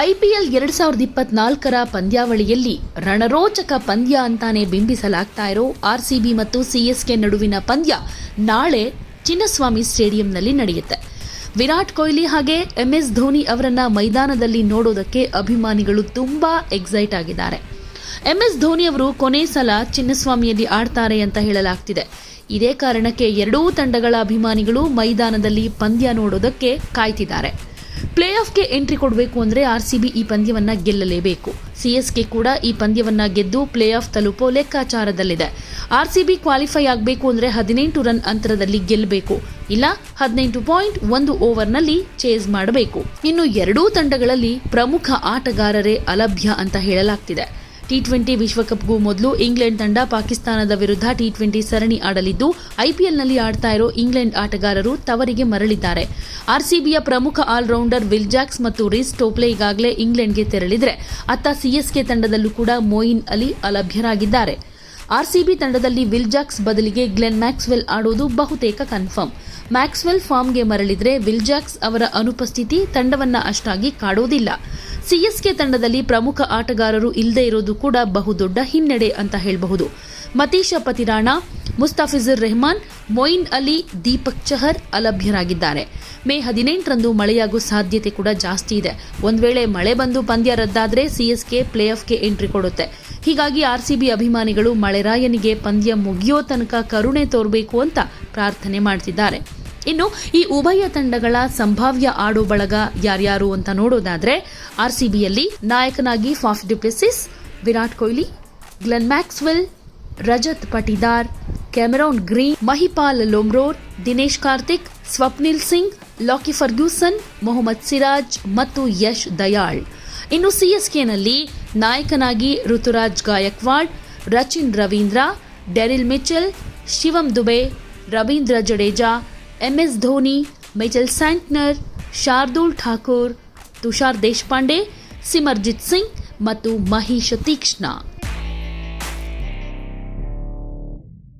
IPL ಎರಡ್ ಸಾವಿರದ ಇಪ್ಪತ್ನಾಲ್ಕರ ಪಂದ್ಯಾವಳಿಯಲ್ಲಿ ರಣರೋಚಕ ಪಂದ್ಯ ಅಂತಾನೆ ಬಿಂಬಿಸಲಾಗ್ತಾ ಇರೋ ಆರ್ಸಿಬಿ ಮತ್ತು ಸಿಎಸ್ಕೆ ನಡುವಿನ ಪಂದ್ಯ ನಾಳೆ ಚಿನ್ನಸ್ವಾಮಿ ಸ್ಟೇಡಿಯಂನಲ್ಲಿ ನಡೆಯುತ್ತೆ. ವಿರಾಟ್ ಕೊಹ್ಲಿ ಹಾಗೆ ಎಂಎಸ್ ಧೋನಿ ಅವರನ್ನ ಮೈದಾನದಲ್ಲಿ ನೋಡೋದಕ್ಕೆ ಅಭಿಮಾನಿಗಳು ತುಂಬಾ ಎಕ್ಸೈಟ್ ಆಗಿದ್ದಾರೆ. ಎಂಎಸ್ ಧೋನಿ ಅವರು ಕೊನೆ ಸಲ ಚಿನ್ನಸ್ವಾಮಿಯಲ್ಲಿ ಆಡ್ತಾರೆ ಅಂತ ಹೇಳಲಾಗ್ತಿದೆ. ಇದೇ ಕಾರಣಕ್ಕೆ ಎರಡೂ ತಂಡಗಳ ಅಭಿಮಾನಿಗಳು ಮೈದಾನದಲ್ಲಿ ಪಂದ್ಯ ನೋಡೋದಕ್ಕೆ ಕಾಯ್ತಿದ್ದಾರೆ. ಪ್ಲೇ ಆಫ್ಗೆ ಎಂಟ್ರಿ ಕೊಡಬೇಕು ಅಂದರೆ ಆರ್ಸಿಬಿ ಈ ಪಂದ್ಯವನ್ನ ಗೆಲ್ಲಲೇಬೇಕು. ಸಿಎಸ್ಕೆ ಕೂಡ ಈ ಪಂದ್ಯವನ್ನ ಗೆದ್ದು ಪ್ಲೇ ಆಫ್ ತಲುಪೋ ಲೆಕ್ಕಾಚಾರದಲ್ಲಿದೆ. ಆರ್ ಸಿ ಬಿ ಕ್ವಾಲಿಫೈ ಆಗಬೇಕು ಅಂದರೆ ಹದಿನೆಂಟು ರನ್ ಅಂತರದಲ್ಲಿ ಗೆಲ್ಲಬೇಕು ಇಲ್ಲ, ಹದಿನೆಂಟು ಪಾಯಿಂಟ್ ಒಂದು ಓವರ್ನಲ್ಲಿ ಚೇಸ್ ಮಾಡಬೇಕು. ಇನ್ನು ಎರಡೂ ತಂಡಗಳಲ್ಲಿ ಪ್ರಮುಖ ಆಟಗಾರರೇ ಅಲಭ್ಯ ಅಂತ ಹೇಳಲಾಗ್ತಿದೆ. ಟಿ ಟ್ವೆಂಟಿ ವಿಶ್ವಕಪ್ಗೂ ಮೊದಲು ಇಂಗ್ಲೆಂಡ್ ತಂಡ ಪಾಕಿಸ್ತಾನದ ವಿರುದ್ಧ ಟಿ ಟ್ವೆಂಟಿ ಸರಣಿ ಆಡಲಿದ್ದು ಐಪಿಎಲ್ನಲ್ಲಿ ಆಡ್ತಾ ಇರೋ ಇಂಗ್ಲೆಂಡ್ ಆಟಗಾರರು ತವರಿಗೆ ಮರಳಿದ್ದಾರೆ. ಆರ್ಸಿಬಿಯ ಪ್ರಮುಖ ಆಲ್ರೌಂಡರ್ ವಿಲ್ ಜಾಕ್ಸ್ ಮತ್ತು ರಿಸ್ ಟೋಪ್ಲೆ ಈಗಾಗಲೇ ಇಂಗ್ಲೆಂಡ್ಗೆ ತೆರಳಿದ್ರೆ, ಅತ್ತ ಸಿಎಸ್ಕೆ ತಂಡದಲ್ಲೂ ಕೂಡ ಮೊಯಿನ್ ಅಲಿ ಅಲಭ್ಯರಾಗಿದ್ದಾರೆ. ಆರ್ಸಿಬಿ ತಂಡದಲ್ಲಿ ವಿಲ್ ಜಾಕ್ಸ್ ಬದಲಿಗೆ ಗ್ಲೆನ್ ಮ್ಯಾಕ್ಸ್ವೆಲ್ ಆಡೋದು ಬಹುತೇಕ ಕನ್ಫರ್ಮ್. ಮ್ಯಾಕ್ಸ್ವೆಲ್ ಫಾರ್ಮ್ಗೆ ಮರಳಿದ್ರೆ ವಿಲ್ ಜಾಕ್ಸ್ ಅವರ ಅನುಪಸ್ಥಿತಿ ತಂಡವನ್ನ ಅಷ್ಟಾಗಿ ಕಾಡೋದಿಲ್ಲ. ಸಿಎಸ್ಕೆ ತಂಡದಲ್ಲಿ ಪ್ರಮುಖ ಆಟಗಾರರು ಇಲ್ಲದೇ ಇರೋದು ಕೂಡ ಬಹುದೊಡ್ಡ ಹಿನ್ನಡೆ ಅಂತ ಹೇಳಬಹುದು. ಮತೀಶ ಪತಿರಾಣ, ಮುಸ್ತಾಫಿಜುರ್ ರೆಹಮಾನ್, ಮೊಯಿನ್ ಅಲಿ, ದೀಪಕ್ ಚಹರ್ ಅಲಭ್ಯರಾಗಿದ್ದಾರೆ. ಮೇ ಹದಿನೆಂಟರಂದು ಮಳೆಯಾಗುವ ಸಾಧ್ಯತೆ ಕೂಡ ಜಾಸ್ತಿ ಇದೆ. ಒಂದು ವೇಳೆ ಮಳೆ ಬಂದು ಪಂದ್ಯ ರದ್ದಾದರೆ ಸಿಎಸ್ಕೆ ಪ್ಲೇ ಆಫ್ಗೆ ಎಂಟ್ರಿ ಕೊಡುತ್ತೆ. ಹೀಗಾಗಿ ಆರ್ಸಿಬಿ ಅಭಿಮಾನಿಗಳು ಮಳೆರಾಯನಿಗೆ ಪಂದ್ಯ ಮುಗಿಯೋ ತನಕ ಕರುಣೆ ತೋರಬೇಕು ಅಂತ ಪ್ರಾರ್ಥನೆ ಮಾಡ್ತಿದ್ದಾರೆ. ಇನ್ನು ಈ ಉಭಯ ತಂಡಗಳ ಸಂಭಾವ್ಯ ಆಡು ಬಳಗ ಯಾರ್ಯಾರು ಅಂತ ನೋಡೋದಾದ್ರೆ ಆರ್ಸಿಬಿಯಲ್ಲಿ ನಾಯಕನಾಗಿ Faf du Plessis, Virat Kohli, Glenn Maxwell, Rajat Patidar, Cameron Green, Mahipal Lomror, Dinesh Karthik, Swapnil Singh, Lockie Ferguson, Mohammed Siraj ಮತ್ತು ಯಶ್ ದಯಾಳ್. ಇನ್ನು ಸಿಎಸ್ಕೆನಲ್ಲಿ ನಾಯಕನಾಗಿ Ruturaj Gaikwad, Rachin Ravindra, Daryl Mitchell, Shivam Dube, Ravindra Jadeja MS Dhoni Mitchell Santner Shardul Thakur Tushar Deshpande Simarjeet Singh ಮತ್ತು ಮಹೇಶ್ ತೀಕ್ಷ್ಣ